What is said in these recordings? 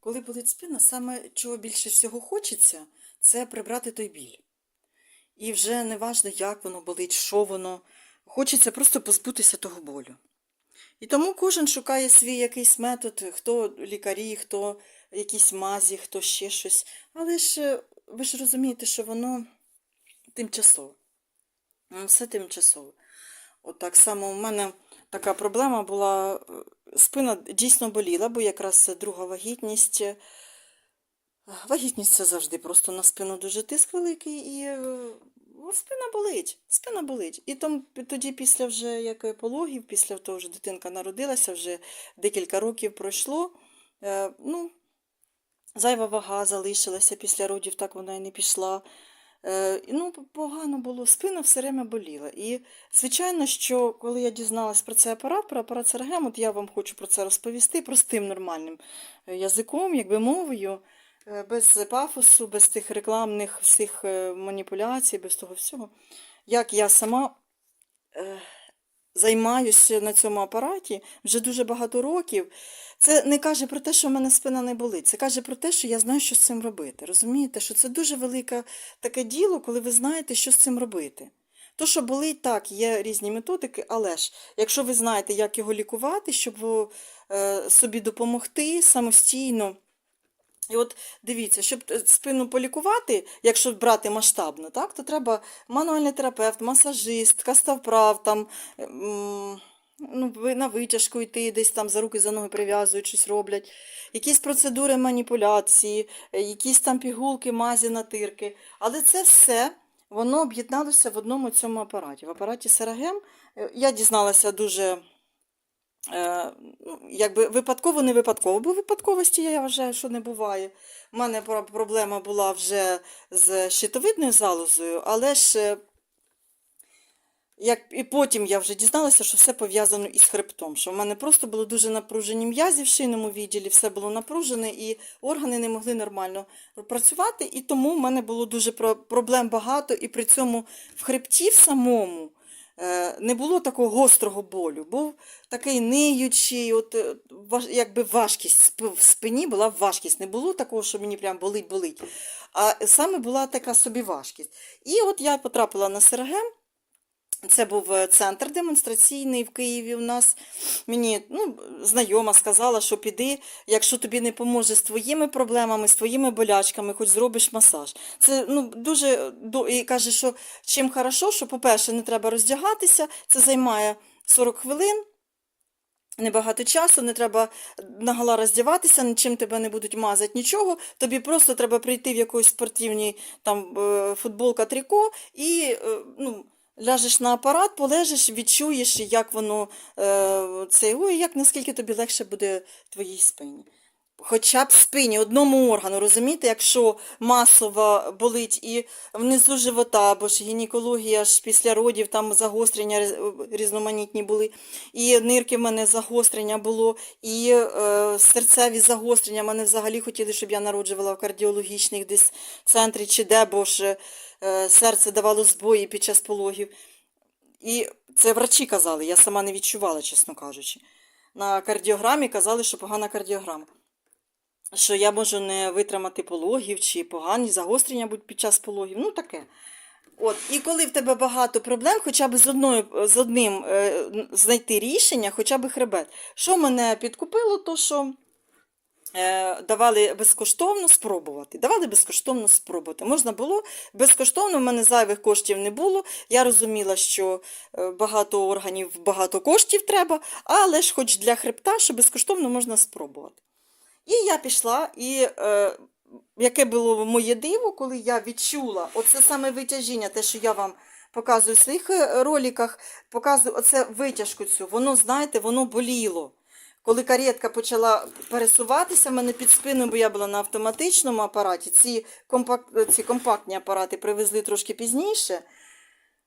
Коли болить спина, саме чого більше всього хочеться, це прибрати той біль. І вже не важно, як воно болить, що воно. Хочеться просто позбутися того болю. І тому кожен шукає свій якийсь метод, хто лікарі, хто якісь мазі, хто ще щось. Але ж е, ви ж розумієте, що воно тимчасово. Все тимчасово. От так само у мене така проблема була. е, Спина дійсно боліла, бо якраз друга вагітність. е, Вагітність це завжди просто на спину дуже тиск великий, і е, спина болить. Спина болить. І там тоді, після вже як пологів, після того, що дитинка народилася, вже декілька років пройшло. Ну, зайва вага залишилася після родів, так вона і не пішла. Е, Ну, погано було, спина все время боліла. І, звичайно, що коли я дізналась про цей апарат, про апарат Сергем, от я вам хочу про це розповісти простим нормальним е, язиком, якби мовою, е, без пафосу, без тих рекламних всіх маніпуляцій, без того всього. Як я сама займаюся на цьому апараті вже дуже багато років. Це не каже про те, що в мене спина не болить. Це каже про те, що я знаю, що з цим робити. Розумієте, що це дуже велике таке діло, коли ви знаєте, що з цим робити. То, що болить, так, є різні методики, але ж, якщо ви знаєте, як його лікувати, щоб е, собі допомогти самостійно. І от дивіться, щоб е, спину полікувати, якщо брати масштабно, так, то треба мануальний терапевт, масажист, каставправ, там, ем, ну, на витяжку йти, десь там за руки, за ноги прив'язують, щось роблять, якісь процедури маніпуляції, е, якісь там пігулки, мазі, натирки. Але це все воно об'єдналося в одному цьому апараті. В апараті Серагем е, я дізналася дуже. Е, ну, якби випадково, не випадково, бо випадковості я вважаю, що не буває. У мене проблема була вже з щитовидною залозою, але ж е, як, і потім я вже дізналася, що все пов'язано із хребтом, що в мене просто було дуже напружені м'язі в шийному відділі, все було напружене, і органи не могли нормально працювати, і тому в мене було дуже проблем багато, і при цьому в хребті в самому не було такого гострого болю. Був такий ниючий, от, е, якби важкість в спині була важкість. Не було такого, що мені прям болить-болить. А саме була така собі важкість. І от я потрапила на Сергем. Це був е, центр демонстраційний в Києві. У нас мені ну, знайома сказала, що піди, якщо тобі не поможе з твоїми проблемами, з твоїми болячками, хоч зробиш масаж. Це ну, дуже і каже, що чим хорошо, що, по-перше, не треба роздягатися, це займає 40 хвилин. Небагато часу, не треба нагола роздягатися, нічим тебе не будуть мазати, нічого. Тобі просто треба прийти в якоїсь спортивній там е, футболка, тріко і е, ну, ляжеш на апарат, полежиш, відчуєш, як воно е, це, ой, як наскільки тобі легше буде твоїй спині. Хоча б спині, одному органу, розумієте, якщо масово болить і внизу живота, бо ж гінекологія ж після родів, там загострення різноманітні були, і нирки в мене загострення було, і е, серцеві загострення. Мене взагалі хотіли, щоб я народжувала в кардіологічних десь центрі чи де, бо ж серце давало збої під час пологів. І це врачі казали, я сама не відчувала, чесно кажучи. На кардіограмі казали, що погана кардіограма. Що я можу не витримати пологів, чи погані загострення будуть під час пологів. Ну таке. От, і коли в тебе багато проблем, хоча б з одною з одним е, знайти рішення, хоча б хребет. Що мене підкупило, то що е, давали безкоштовно спробувати. Давали безкоштовно спробувати. Можна було безкоштовно, в мене зайвих коштів не було. Я розуміла, що е, багато органів, багато коштів треба, але ж хоч для хребта, що безкоштовно можна спробувати. І я пішла, і е, яке було моє диво, коли я відчула оце саме витяжіння, те, що я вам показую в своїх е, роликах, показую оце витяжку цю, воно, знаєте, воно боліло. Коли каретка почала пересуватися в мене під спиною, бо я була на автоматичному апараті, ці, компак... ці компактні апарати привезли трошки пізніше.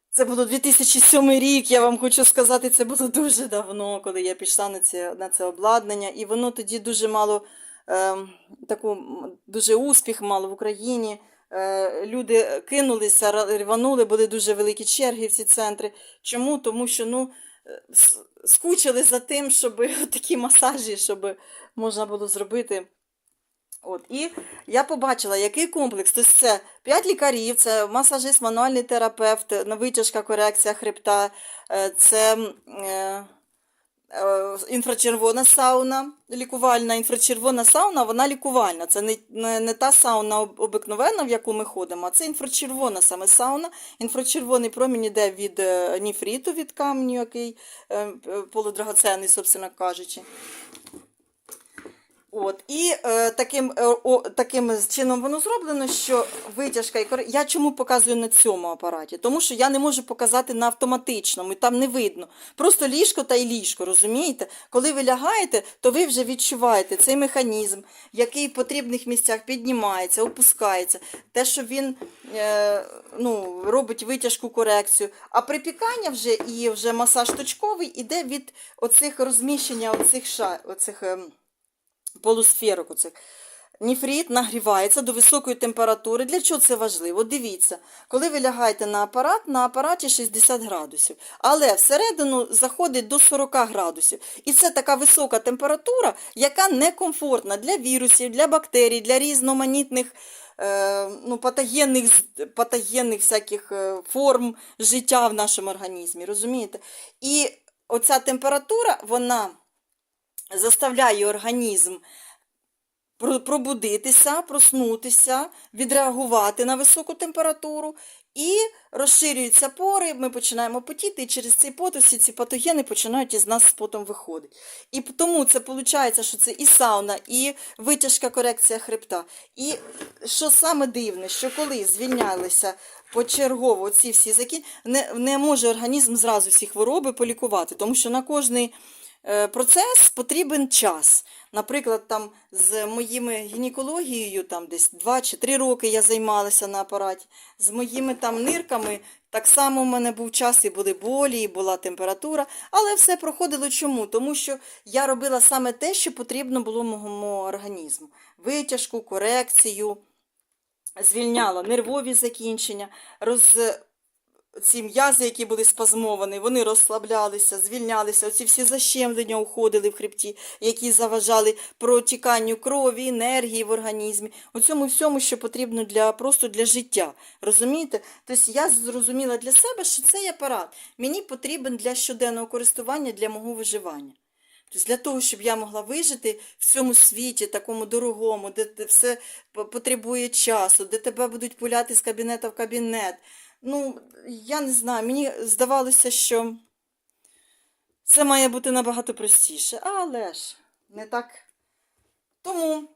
Це було 2007 рік, я вам хочу сказати, це було дуже давно, коли я пішла на це, на це обладнання, і воно тоді дуже мало ем, таку, дуже успіх мало в Україні. Е, люди кинулися, рванули, були дуже великі черги в ці центри. Чому? Тому що ну, е, скучили за тим, щоб такі масажі, щоб можна було зробити От, і я побачила, який комплекс. Тобто це 5 лікарів, це масажист, мануальний терапевт, витяжка, корекція хребта, е, це е, інфрачервона сауна, лікувальна інфрачервона сауна, вона лікувальна. Це не, не, не та сауна обикновена, в яку ми ходимо, а це інфрачервона саме сауна. Інфрачервоний промінь іде від е, ніфріту, від камню, який е, е, полудрагоценний, собственно кажучи. От, і е, таким, е, о, таким чином воно зроблено, що витяжка і кор... Я чому показую на цьому апараті? Тому що я не можу показати на автоматичному, і там не видно. Просто ліжко та й ліжко, розумієте? Коли ви лягаєте, то ви вже відчуваєте цей механізм, який в потрібних місцях піднімається, опускається, те, що він е, ну, робить витяжку корекцію. А припікання вже і вже масаж точковий іде від оцих розміщення оцих, ша... оцих ем, полусферок оцих. Ніфрит нагрівається до високої температури. Для чого це важливо? Дивіться, коли ви лягаєте на апарат, на апараті 60 градусів, але всередину заходить до 40 градусів. І це така висока температура, яка некомфортна для вірусів, для бактерій, для різноманітних е, ну, патогенних, патогенних всяких е, форм життя в нашому організмі. Розумієте? І оця температура, вона заставляє організм пробудитися, проснутися, відреагувати на високу температуру, і розширюються пори, ми починаємо потіти, і через цей пот всі ці патогени починають із нас з потом виходити. І тому це виходить, що це і сауна, і витяжка корекція хребта. І що саме дивне, що коли звільнялися почергово ці всі закін... не, не може організм зразу всі хвороби полікувати, тому що на кожний процес потрібен час. Наприклад, там з моїми гінекологією, там десь 2 чи 3 роки я займалася на апараті, з моїми там нирками так само в мене був час, і були болі, і була температура, але все проходило чому? Тому що я робила саме те, що потрібно було моєму організму: витяжку, корекцію, звільняла нервові закінчення, роз ці м'язи, які були спазмовані, вони розслаблялися, звільнялися. Оці всі защемлення уходили в хребті, які заважали протіканню крові, енергії в організмі. У цьому всьому, що потрібно для просто для життя. Розумієте? Тобто я зрозуміла для себе, що цей апарат мені потрібен для щоденного користування, для мого виживання. Тобто для того, щоб я могла вижити в цьому світі, такому дорогому, де все потребує часу, де тебе будуть пуляти з кабінета в кабінет. Ну, я не знаю, мені здавалося, що це має бути набагато простіше, але ж не так. Тому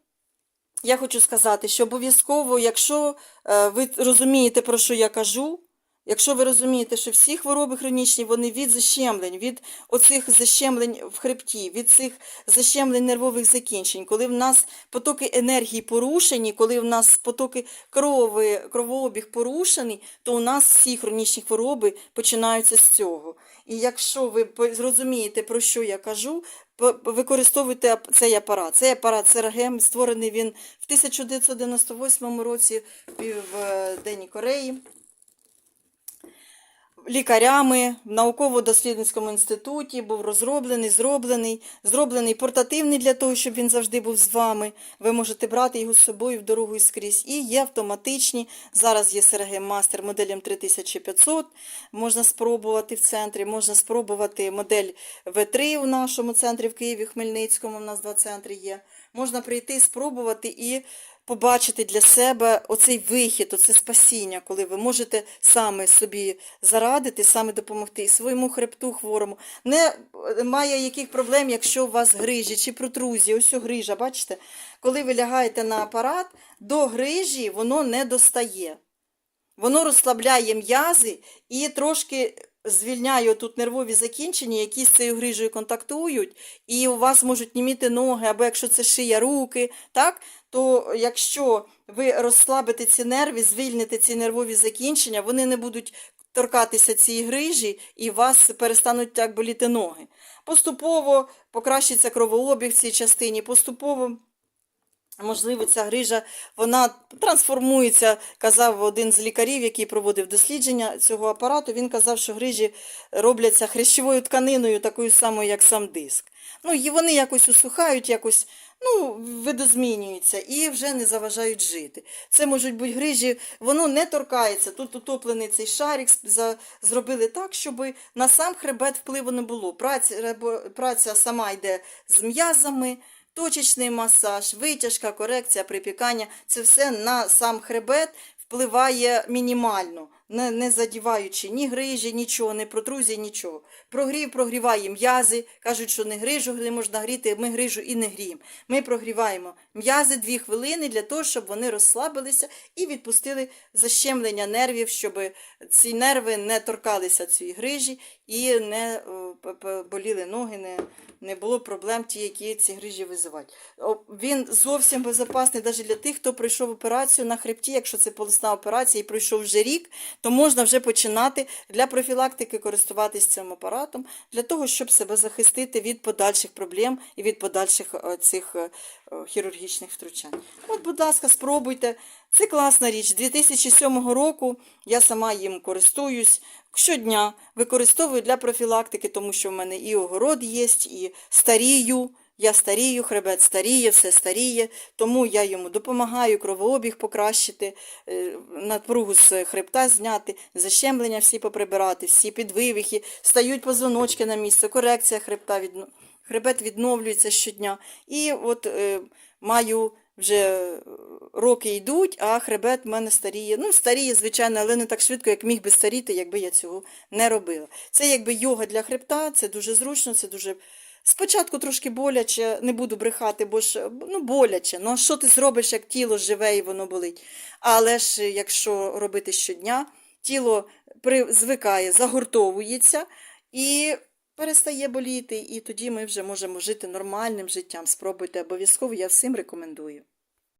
я хочу сказати, що обов'язково, якщо е, ви розумієте, про що я кажу, якщо ви розумієте, що всі хвороби хронічні, вони від защемлень, від оцих защемлень в хребті, від цих защемлень нервових закінчень, коли в нас потоки енергії порушені, коли в нас потоки крови, кровообіг порушений, то у нас всі хронічні хвороби починаються з цього. І якщо ви зрозумієте, про що я кажу, використовуйте цей апарат. Цей апарат Сергем створений він в 1998 році в Південній Кореї лікарями в науково-дослідницькому інституті був розроблений, зроблений, зроблений портативний для того, щоб він завжди був з вами. Ви можете брати його з собою в дорогу і скрізь. І є автоматичні. Зараз є Сергем Мастер моделем 3500. Можна спробувати в центрі, можна спробувати модель В3 у нашому центрі в Києві, Хмельницькому. У нас два центри є. Можна прийти, спробувати і побачити для себе оцей вихід, оце спасіння, коли ви можете саме собі зарадити, саме допомогти і своєму хребту хворому. Не е, яких проблем, якщо у вас грижі чи протрузії. Ось о грижа, бачите? Коли ви лягаєте на апарат, до грижі воно не достає. Воно розслабляє м'язи і трошки звільняє тут нервові закінчення, які з цією грижею контактують, і у вас можуть німіти ноги, або якщо це шия, руки, так? то якщо ви розслабите ці нерви, звільните ці нервові закінчення, вони не будуть торкатися цієї грижі і вас перестануть так боліти ноги. Поступово покращиться кровообіг в цій частині, поступово Можливо, ця грижа вона трансформується, казав один з лікарів, який проводив дослідження цього апарату. Він казав, що грижі робляться хрящовою тканиною, такою самою, як сам диск. Ну, і вони якось усухають, якось ну, видозмінюються і вже не заважають жити. Це можуть бути грижі, воно не торкається. Тут утоплений цей шарик зробили так, щоб на сам хребет впливу не було. Праця, праця сама йде з м'язами. Точечний масаж, витяжка, корекція, припікання це все на сам хребет впливає мінімально, не, не задіваючи ні грижі, нічого, не протрузії, нічого. Прогрів прогріває м'язи. Кажуть, що не грижу не можна гріти, ми грижу і не гріємо. Ми прогріваємо м'язи дві хвилини для того, щоб вони розслабилися і відпустили защемлення нервів, щоб ці нерви не торкалися цієї грижі і не п- боліли ноги, не, не було проблем ті, які ці грижі визивають. Він зовсім безпечний навіть для тих, хто пройшов операцію на хребті, якщо це полосна операція і пройшов вже рік, то можна вже починати для профілактики користуватись цим апаратом, для того, щоб себе захистити від подальших проблем і від подальших е, цих е, хірургічних втручань. От, будь ласка, спробуйте. Це класна річ. 2007 року я сама їм користуюсь щодня. Використовую для профілактики, тому що в мене і огород є, і старію. Я старію, хребет старіє, все старіє, тому я йому допомагаю кровообіг покращити, е, напругу з хребта зняти, защемлення всі поприбирати, всі підвивихи, стають позвоночки на місце, корекція хребта, відно- хребет відновлюється щодня. І от е, маю вже роки йдуть, а хребет в мене старіє. Ну, старіє, звичайно, але не так швидко, як міг би старіти, якби я цього не робила. Це якби йога для хребта, це дуже зручно, це дуже. Спочатку трошки боляче, не буду брехати, бо ж ну, боляче. Ну що ти зробиш, як тіло живе і воно болить? Але ж якщо робити щодня, тіло звикає, загортовується і перестає боліти, і тоді ми вже можемо жити нормальним життям. Спробуйте обов'язково, я всім рекомендую.